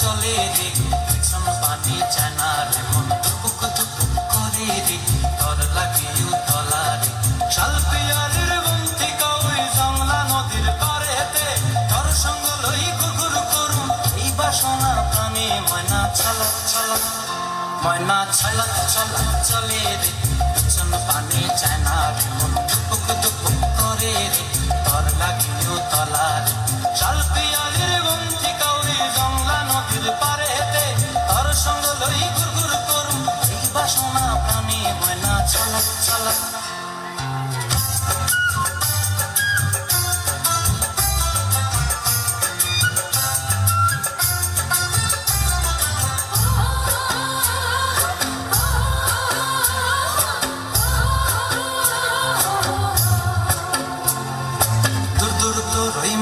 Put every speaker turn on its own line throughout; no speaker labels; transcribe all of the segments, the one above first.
চলে রে, পিছন পানি চেনার মন টুক টুক করে রে তর লাগিও তলা রে। শালপিয়ারের বন্তি কাউই জংলা নদীর পারেতে তর সঙ্গ লই কুকুর করু এই বাসনা প্রাণে ময়না ছলক ছলক, ময়না ছলক ছলক চলে রে, পিছন পানি চেনার মন ময়না ঝলক ঝলক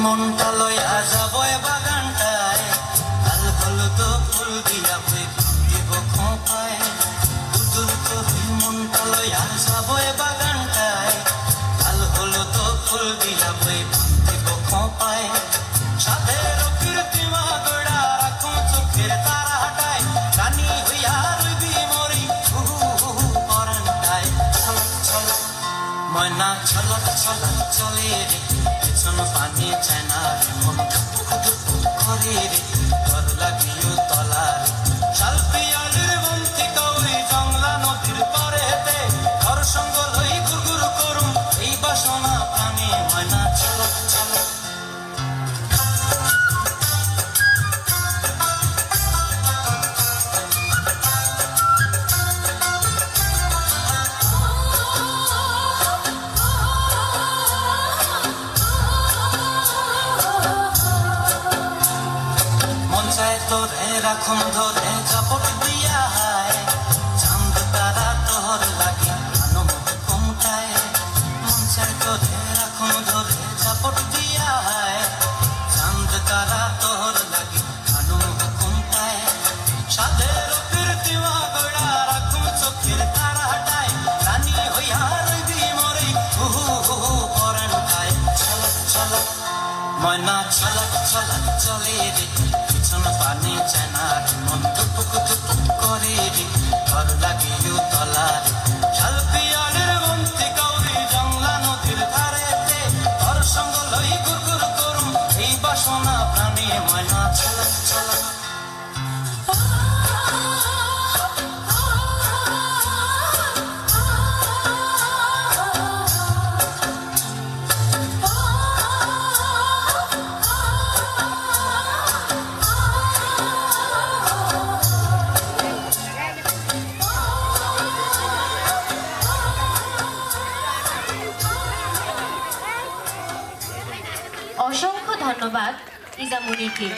মনটা লয়া যাব বাগানটায়। ফুল দিয়া বই দিব খোপায়। না ছলক ছলক চলে রে তোরে রাখো ধরে চাপট দিয়া হয়। চাঁদ তারা তোর লাগে কানো হুকুম পায় সাদের রূপের দিওয়া গোড়া রাখো চোখের তারা হটায় রানী হইয়া রইবি মরে, হুহু হুহু, পরাণ খায় ছলক ছলক, ময়না, ছলক ছলক, চলে রে। পিছন পানি
চেনা ধন্যবাদ ইজামুনিকে